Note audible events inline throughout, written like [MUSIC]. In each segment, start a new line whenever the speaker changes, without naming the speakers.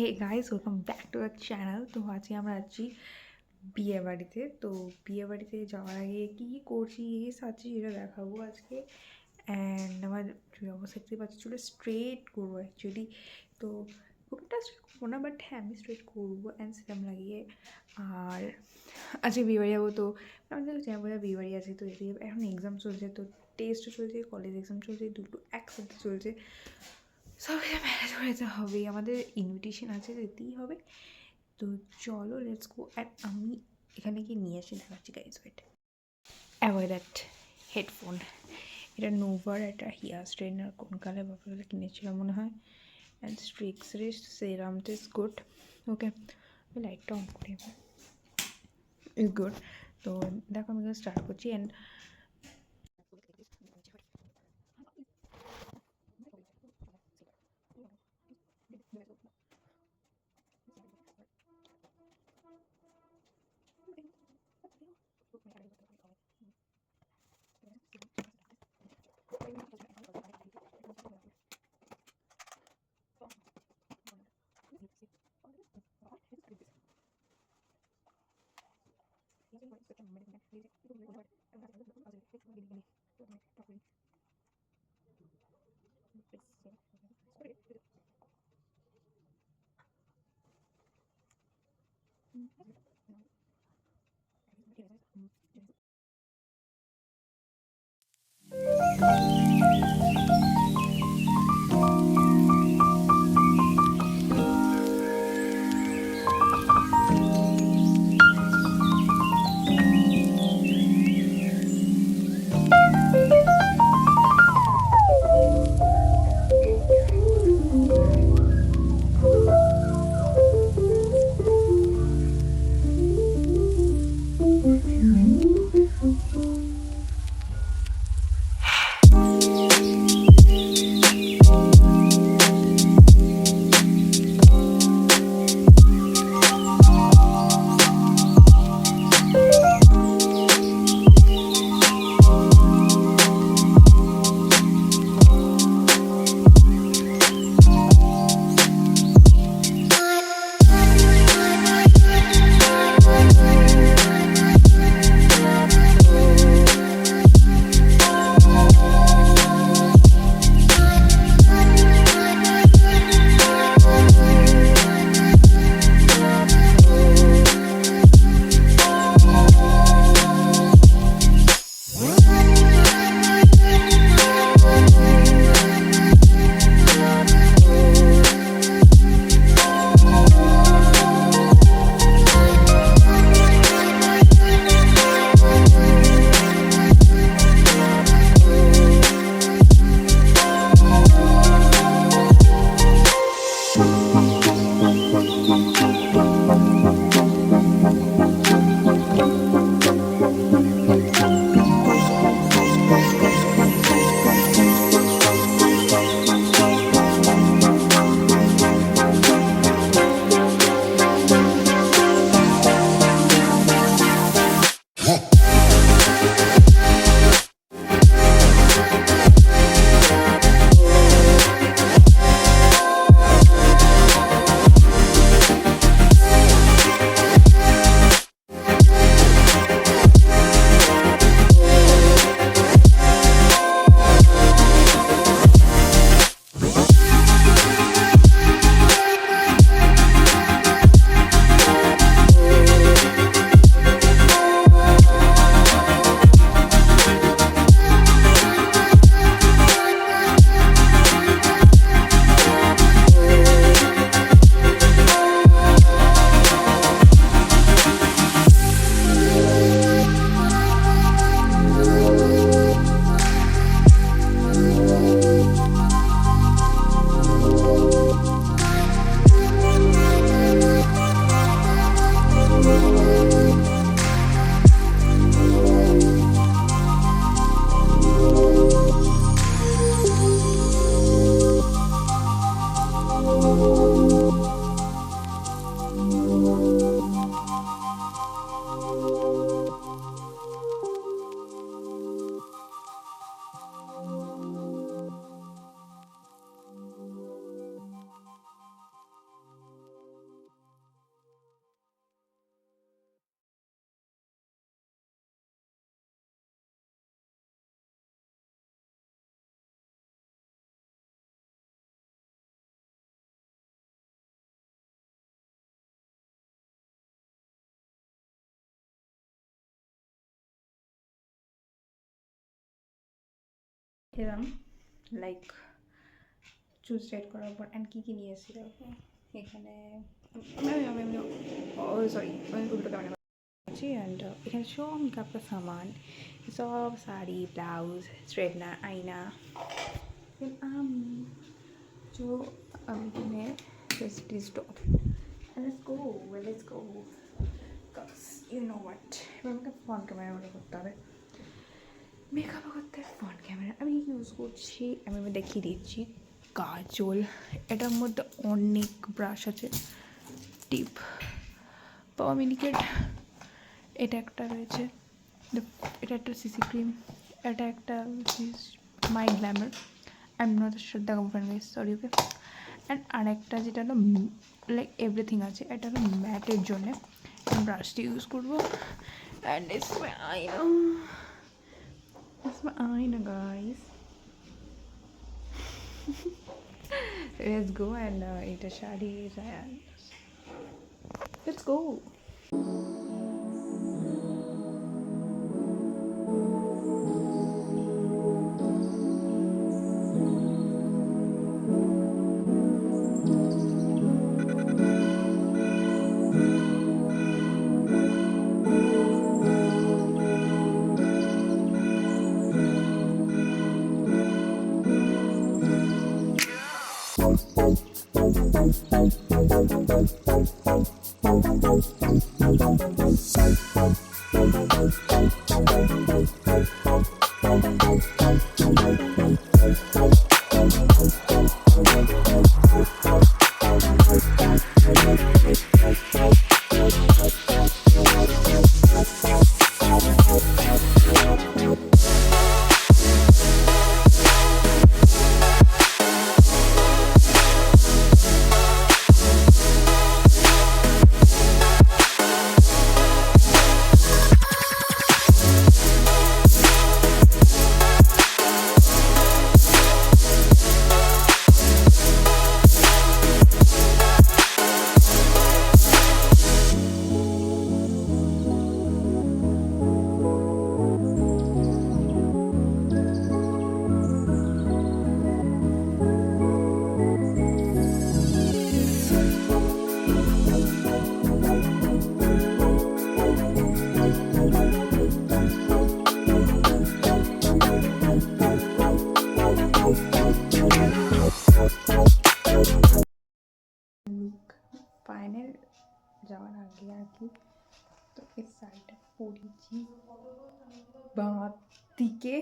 Hey guys welcome back to our channel তো আজকে আমরা আছি বিয়ে বাড়িতে। তো বিয়ে বাড়িতে যাওয়ার আগে কী কী করছি এই সাচ্ছি সেটা দেখাবো আজকে। অ্যান্ড আমার চুলের অবস্থা দেখতে পাচ্ছি চুলে স্ট্রেট করব অ্যাকচুয়ালি তো খুবটা স্ট্রেট করব না বাট হ্যাঁ আমি স্ট্রেট করব অ্যান্ড সেটাম লাগিয়ে। আর আজকে বিয়ে বাড়ি যাব, তো আমাদের জানাব বিয়ে বাড়ি আছে। তো এখন এক্সাম চলছে, তো টেস্টও চলছে কলেজ এক্সাম চলছে, দুটো একসাথে চলছে। সবাই ম্যানেজ করে যেতে হবেই। আমাদের ইনভিটেশন আছে, যেতেই হবে। তো চলো লেটস গো অ্যান্ড আমি এখানে গিয়ে নিয়ে আসি, দেখাচ্ছি guys wait avoid that headphone এটা নোভার একটা হিয়ার স্ট্রেনার কোন কালে বাবা কিনেছিলাম মনে হয়। And strix rest serum is good okay লাইটটা অন করি। ইজ গুড তো দেখো, আমি স্টার্ট করছি। And Mm-hmm. এরম লাইক চুল স্ট্রেট করার পর অ্যান্ড কী কী নিয়ে এসেছি দেখো এখানে ও সরি আমি উল্টো ক্যামেরা করছি অ্যান্ড এখানে সব মেকআপ का सामान সব শাড়ি ব্লাউজ স্ট্রেটনার আয়না Then আমি जो আমি কিনে just stop and let's go well let's go cause you know what এবার আমাকে ফ্রন্ট ক্যামেরা মনে করতে হবে মেকআপ করতে ফ্রন্ট ক্যামেরা, আমি ইউজ করছি, আমি দেখিয়ে দিচ্ছি। কাজল, এটার মধ্যে অনেক ব্রাশ আছে টিপ পাওয়া মিনিকেট এটা একটা রয়েছে এটা একটা সিসি ক্রিম এটা একটা my glamour I am not Shraddha guys sorry okay and আরেকটা যেটা হলো লাইক এভরিথিং আছে, এটা হলো ম্যাটের জন্যে ব্রাশটি ইউজ করব। অ্যান্ড ইটস মাই আইনা mas maangay guys. [LAUGHS] Let's go and uh, eat a shadi. Let's go. Thank you. যাওয়ার আর কি তো এই শাড়িটা পরেছি বাঁ দিকে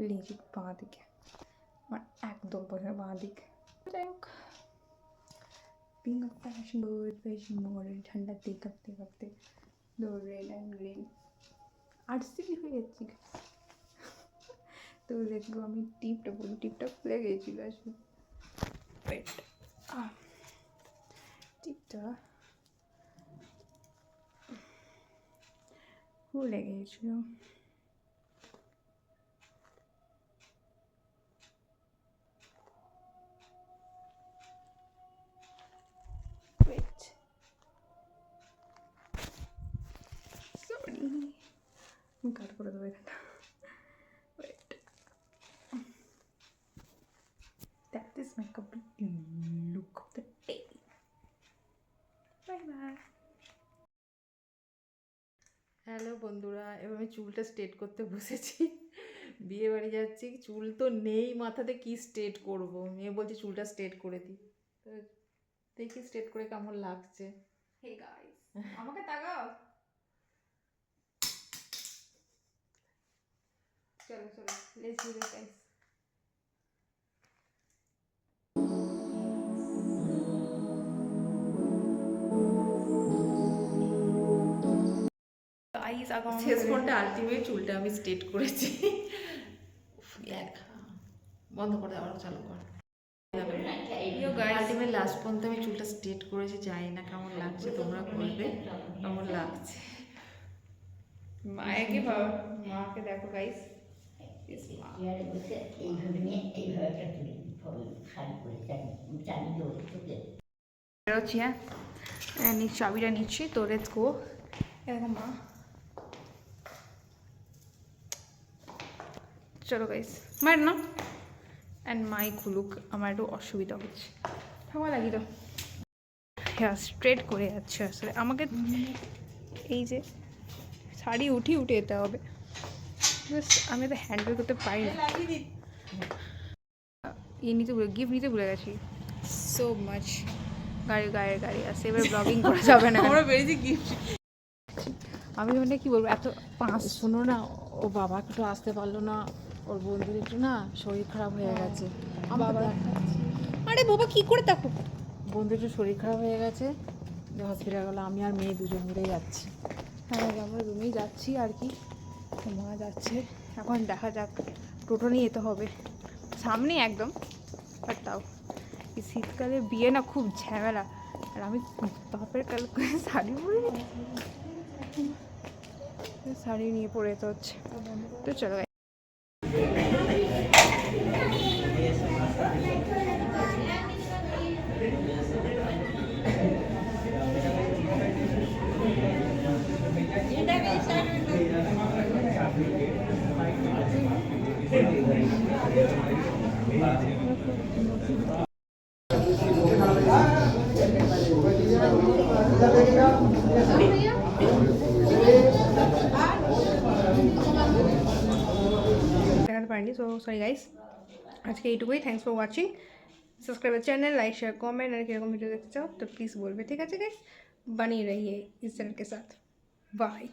লেজিট বাঁ দিকে আমার একদম পছন্দ বাঁ দিক যাই হোক being fashion board fashion model ঠান্ডার দিক কাঁপতে কাঁপতে রেড অ্যান্ড গ্রিন আর্টসিটি হয়ে যাচ্ছি তো দেখব আমি টিপটা বলি টিপটা খুলে গিয়েছিল আসলে টিপটা খুলে গিয়েছিল কাট করে দেবো এখানটা that is my complete
hello বন্ধুরা, এবার আমি চুলটা স্ট্রেট করতে বসেছি। বিয়ে বাড়ি যাচ্ছি, চুল তো নেই, মাথাতে কি স্ট্রেট করব? মেয়ে বলছে চুলটা স্ট্রেট করে দিই। তো দেখি স্ট্রেট করে কেমন লাগছে.
আমাকে তাকাও। চলো চলো লেটস গাইস আগে
শেষ ফোনটা আলটিমেট চুলটা আমি স্ট্রেট করেছি। বন্ধ করে আবার চালু কর। আলটিমেট লাস্ট পর্যন্ত আমি চুলটা স্ট্রেট করেছি জানি না কেমন লাগছে তোমরা বলবে। কেমন লাগছে?
মায়াকে ভাব মাকে দেখো গাইস বেরোচ্ছি হ্যাঁ? হ্যাঁ, চাবিটা নিচ্ছি তো লেটস গো এরকম মা। চলো গাইস মায়ের না। অ্যান্ড মাই খুলুক আমার একটু অসুবিধা হচ্ছে। ঠাকুমা লাগি তো। হ্যাঁ স্ট্রেট করে যাচ্ছে আসলে। আমাকে এই যে শাড়ি উঠি উঠে যেতে হবে। আমি তো হ্যান্ডেল করতে পারি না। ইয়ে নিতে ভুলে গিফট নিতে ভুলে গেছি। সো মাচ গাড়ি গাড়ি গাড়ি আছে এবার ব্লগিং করা যাবে না।
আমরা বেরিয়েছি গিফট
আমি মানে কি বলব এত পাঁচ
শোনো না ও বাবা একটু আসতে পারল না। ওর বন্ধুর একটু না শরীর খারাপ হয়ে গেছে।
বাবা আরে বাবা কি করে দেখো?
বন্ধু একটু শরীর খারাপ হয়ে গেছে যে হসপিটাল গেলো আমি আর মেয়ে দুজন মিলেই যাচ্ছি।
হ্যাঁ আমরা রুমেই যাচ্ছি আর কি। মা যাচ্ছে। এখন দেখা যাক টোটো নিয়ে যেতে হবে। সামনে একদম আর তাও। এই শীতকালে বিয়ে না খুব ঝামেলা। আর আমি বাপের কাল করে শাড়ি পরে শাড়ি নিয়ে পরে যেতে হচ্ছে। তো চলো guys। দেখাতে পারিনি সো সরি গাইস আজকে এইটুকুই thanks for watching subscriber channel like share comment আর কীরকম ভিডিও দেখতে চাও তো প্লিজ বলবে ঠিক আছে গাইস बनी रहिए इस चैनल के साथ बाय